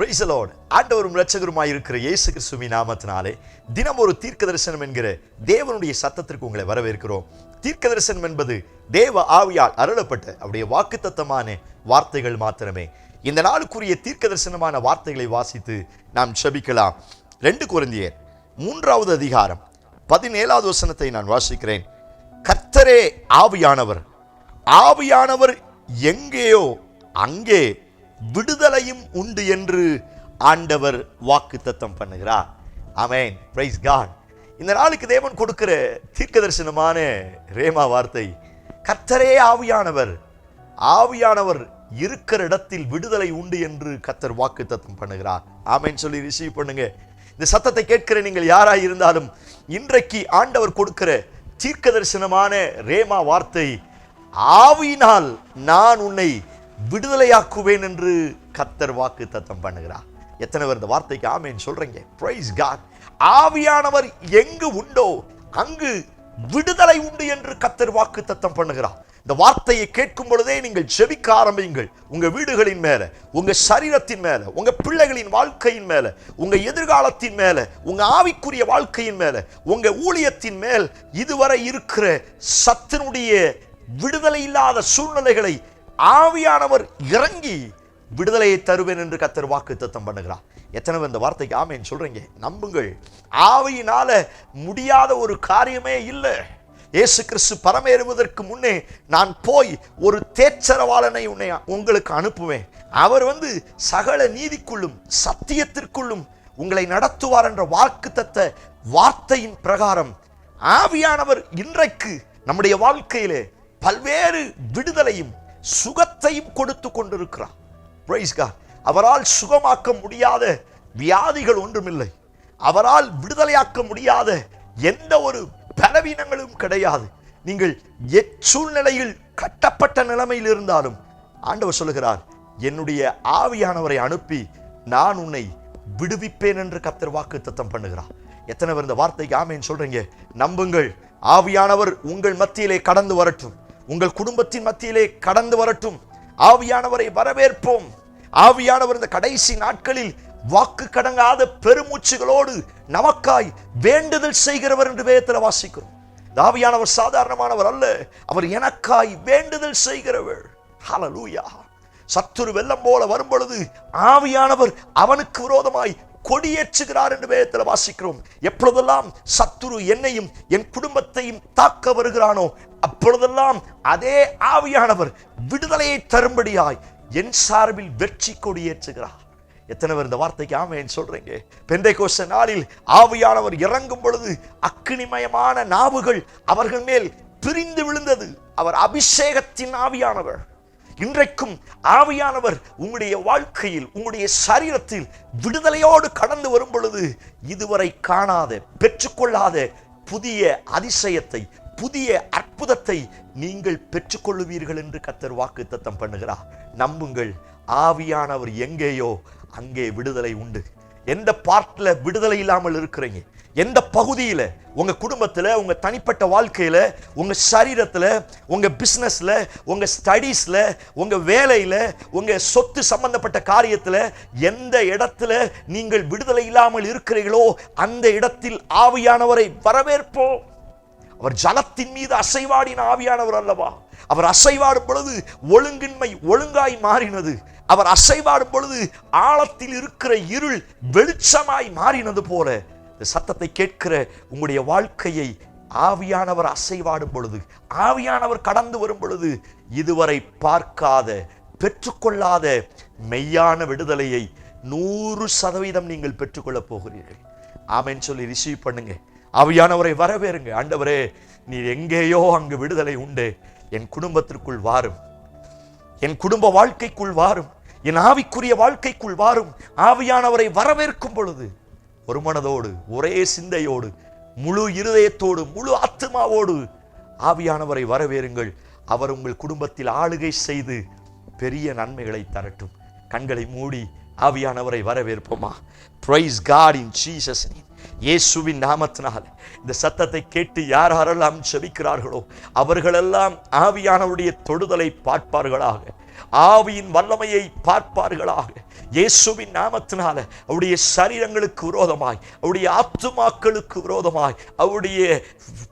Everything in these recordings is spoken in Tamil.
பிரைசலோடு ஆண்டவரும் இரட்சகருமாய் இருக்கிற இயேசு கிறிஸ்துமி நாமத்தினாலே தினம் ஒரு தீர்க்க தரிசனம் என்கிற தேவனுடைய சத்தத்திற்கு உங்களை வரவேற்கிறோம். தீர்க்க தரிசனம் என்பது தேவ ஆவியால் அருளப்பட்ட அவருடைய வாக்குத்தத்தமான வார்த்தைகள் மாத்திரமே. இந்த நாளுக்குரிய தீர்க்க தரிசனமான வார்த்தைகளை வாசித்து நாம் செபிக்கலாம் ரெண்டு குழந்தையர் மூன்றாவது அதிகாரம் பதினேழாவது வசனத்தை நான் வாசிக்கிறேன். கர்த்தரே ஆவியானவர். ஆவியானவர் எங்கேயோ அங்கே விடுதலையும் உண்டு என்று ஆண்டவர் வாக்குத்தத்தம் பண்ணுகிறார். அமேன் பிரைஸ் காட் இந்த நாளுக்கு தேவன் கொடுக்கிற தீர்க்க தரிசனமான ரேமா வார்த்தை கத்தரே ஆவியானவர் ஆவியானவர் இருக்கிற இடத்தில் விடுதலை உண்டு என்று கர்த்தர் வாக்குத்தத்தம் பண்ணுகிறார். ஆமைன்னு சொல்லி ரிசீவ் பண்ணுங்க. இந்த சத்தத்தை கேட்கிற நீங்கள் யாராக இருந்தாலும் இன்றைக்கு ஆண்டவர் கொடுக்கிற தீர்க்க தரிசனமான ரேமா வார்த்தை ஆவியினால் நான் உன்னை விடுதலையாக்குவேன் என்று கத்தர் வாக்கு தத்தம் பண்ணுகிறார். எத்தனை பேர் இந்த வார்த்தைக்கு ஆமேன்னு சொல்றீங்க? பிரைஸ் காட் ஆவியானவர் எங்கு உண்டோ அங்கு விடுதலை உண்டு என்று கத்தர் வாக்கு தத்தம் பண்ணுகிறார். இந்த வார்த்தையை கேட்கும் பொழுதே நீங்கள் செவிக்க ஆரம்பியுங்கள். உங்க வீடுகளின் மேல உங்க சரீரத்தின் மேல உங்க பிள்ளைகளின் வாழ்க்கையின் மேல உங்க எதிர்காலத்தின் மேல உங்க ஆவிக்குரிய வாழ்க்கையின் மேல உங்க ஊழியத்தின் மேல் இதுவரை இருக்கிற சத்தினுடைய விடுதலை இல்லாத சூழ்நிலைகளை ஆவியானவர் இறங்கி விடுதலையை தருவேன் என்று கத்தர் வாக்கு தத்தம் பண்ணுகிறார். எத்தனை இந்த வார்த்தைக்கு ஆமேன்னு சொல்கிறீங்க நம்புங்கள். ஆவியினால் முடியாத ஒரு காரியமே இல்லை. இயேசு கிறிஸ்து பரமேறுவதற்கு முன்னே நான் போய் ஒரு தேச்சரவாளனை உன்னை உங்களுக்கு அனுப்புவேன். அவர் வந்து சகல நீதிக்குள்ளும் சத்தியத்திற்குள்ளும் உங்களை நடத்துவார் என்ற வாக்கு தத்த வார்த்தையின் பிரகாரம் ஆவியானவர் இன்றைக்கு நம்முடைய வாழ்க்கையிலே பல்வேறு விடுதலையும் சுகத்தையும் கொடுத்து கொண்டிருக்கிறார் அவரால் சுகமாக்க முடியாத வியாதிகள் ஒன்றுமில்லை. அவரால் விடுதலையாக்க முடியாத எந்த ஒரு பலவீனங்களும் கிடையாது. நீங்கள் எச்சூழ்நிலையில் கட்டப்பட்ட நிலைமையில் இருந்தாலும் ஆண்டவர் சொல்லுகிறார் என்னுடைய ஆவியானவரை அனுப்பி நான் உன்னை விடுவிப்பேன் என்று கத்தர் வாக்கு தத்தம் பண்ணுகிறார். எத்தனை பேர் இந்த வார்த்தைக்கு ஆமேன்னு சொல்றீங்க? நம்புங்கள் ஆவியானவர் உங்கள் மத்தியிலே கடந்து வரட்டும். உங்கள் குடும்பத்தின் மத்தியிலே கடந்து வரட்டும். ஆவியானவரை வரவேற்போம். ஆவியானவர் இந்த கடைசி நாட்களில் வாக்கு கடங்காத பெருமூச்சுகளோடு நமக்காய் வேண்டுதல் செய்கிறவர் என்று வேதத்தில் வாசிக்கிறோம். ஆவியானவர் சாதாரணமானவர் அல்ல. அவர் எனக்காய் வேண்டுதல் செய்கிறவர். ஹலலூயா சத்துரு வெள்ளம் போல வரும் பொழுது ஆவியானவர் அவனுக்கு விரோதமாய் கொடியேற்றுகிறார் என்று வேதத்தில் வாசிக்கிறோம். எப்பொழுதெல்லாம் சத்துரு என்னையும் என் குடும்பத்தையும் தாக்க வருகிறானோ அப்பொழுதெல்லாம் அதே ஆவியானவர் விடுதலையை தரும்படியாய் என் சார்பில் வெற்றி கொடியேற்றுகிறார் எத்தனை பேர் இந்த வார்த்தைக்கு ஆமேன்னு சொல்றீங்க? பெந்தை கோஷ நாளில் ஆவியானவர் இறங்கும் பொழுது அக்கினிமயமான நாவுகள் அவர்கள் மேல் பிரிந்து விழுந்தது. அவர் அபிஷேகத்தின் ஆவியானவர். இன்றைக்கும் ஆவியானவர் உங்களுடைய வாழ்க்கையில் உங்களுடைய சரீரத்தில் விடுதலையோடு கடந்து வரும் பொழுது இதுவரை காணாத பெற்றுக்கொள்ளாத புதிய அதிசயத்தை புதிய அற்புதத்தை நீங்கள் பெற்றுக்கொள்ளுவீர்கள் என்று கத்தர் வாக்கு தத்தம் பண்ணுகிறார். நம்புங்கள் ஆவியானவர் எங்கேயோ அங்கே விடுதலை உண்டு. எந்த பார்ட்ல விடுதலை இல்லாமல் இருக்கிறீங்க? எந்த பகுதியில்? உங்க குடும்பத்தில் உங்க தனிப்பட்ட வாழ்க்கையில உங்க சரீரத்தில் உங்க பிஸ்னஸ்ல உங்க ஸ்டடீஸ்ல உங்க வேலையில உங்க சொத்து சம்பந்தப்பட்ட காரியத்தில் எந்த இடத்துல நீங்கள் விடுதலை இல்லாமல் இருக்கிறீர்களோ அந்த இடத்தில் ஆவியானவரை வரவேற்போம். அவர் ஜலத்தின் மீது அசைவாடின ஆவியானவர் அல்லவா? அவர் அசைவாடும் பொழுது ஒழுங்கின்மை ஒழுங்காய் மாறினது. அவர் அசைவாடும் பொழுது ஆழத்தில் இருக்கிற இருள் வெளிச்சமாய் மாறினது போல. இந்த சத்தத்தை கேட்கிற உங்களுடைய வாழ்க்கையை ஆவியானவர் அசைவாடும் பொழுது ஆவியானவர் கடந்து வரும் பொழுது இதுவரை பார்க்காத பெற்றுக்கொள்ளாத மெய்யான விடுதலையை நூறு சதவீதம் நீங்கள் பெற்றுக்கொள்ளப் போகிறீர்கள். ஆமேன்னு சொல்லி ரிசீவ் பண்ணுங்கள் ஆவியானவரை வரவேறுங்க. ஆண்டவரே நீர் எங்கேயோ அங்கு விடுதலை உண்டு. என் குடும்பத்திற்குள் வாரும். என் குடும்ப வாழ்க்கைக்குள் வாரும். என் ஆவிக்குரிய வாழ்க்கைக்குள் வாரும். ஆவியானவரை வரவேற்கும் பொழுது ஒரு மனதோடு ஒரே சிந்தையோடு முழு இருதயத்தோடு முழு ஆத்மாவோடு ஆவியானவரை வரவேறுங்கள். அவர் உங்கள் குடும்பத்தில் ஆளுகை செய்து பெரிய நன்மைகளை தரட்டும். கண்களை மூடி ஆவியானவரை வரவேற்போமா? ப்ரைஸ் காட் இன் ஜீசஸ் இயேசுவின் நாமத்தினால் இந்த சத்தத்தை கேட்டு யார் யாரெல்லாம் செபிக்கிறார்களோ அவர்களெல்லாம் ஆவியானவருடைய தொடுதலை பார்ப்பார்களாக ஆவியின் வல்லமையை பார்ப்பார்களாக இயேசுவின் நாமத்தினால அவருடைய சரீரங்களுக்கு விரோதமாய் அவருடைய ஆத்துமாக்களுக்கு விரோதமாய் அவருடைய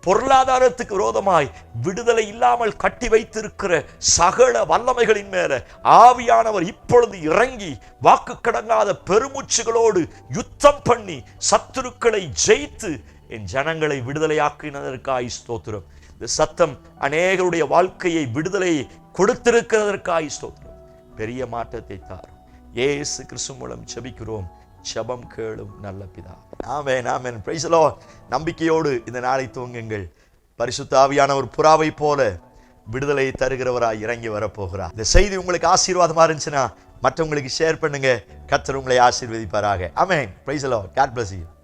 பொருளாதாரத்துக்கு விரோதமாய் விடுதலை இல்லாமல் கட்டி வைத்திருக்கிற சகல வல்லமைகளின் மேல ஆவியானவர் இப்பொழுது இறங்கி வாக்கு கடங்காத பெருமூச்சுகளோடு யுத்தம் பண்ணி சத்துருக்களை ஜெயித்து என் ஜனங்களை விடுதலையாக்கினதற்காய் ஸ்தோத்திரம். இந்த சத்தம் அநேகருடைய வாழ்க்கையை விடுதலையை கொடுத்திருக்கிறதற்காய் ஸ்தோத்திரம். பெரிய மாற்றத்தை தாரும். இயேசு கிறிஸ்து மூலம் செபிக்கிறோம் செபம் கேளும் நல்ல பிதா. ஆமென் ஆமேன். பிரைசலோ நம்பிக்கையோடு இந்த நாளை துவங்குங்கள். பரிசுத்தாவியான ஒரு புறாவை போல விடுதலை தருகிறவராய் இறங்கி வரப்போகிறார். இந்த செய்தி உங்களுக்கு ஆசீர்வாதமா இருந்துச்சுன்னா மற்றவங்களுக்கு ஷேர் பண்ணுங்க. கத்தர் உங்களை ஆசீர்வதிப்பாராக. Amen. Praise the Lord God bless you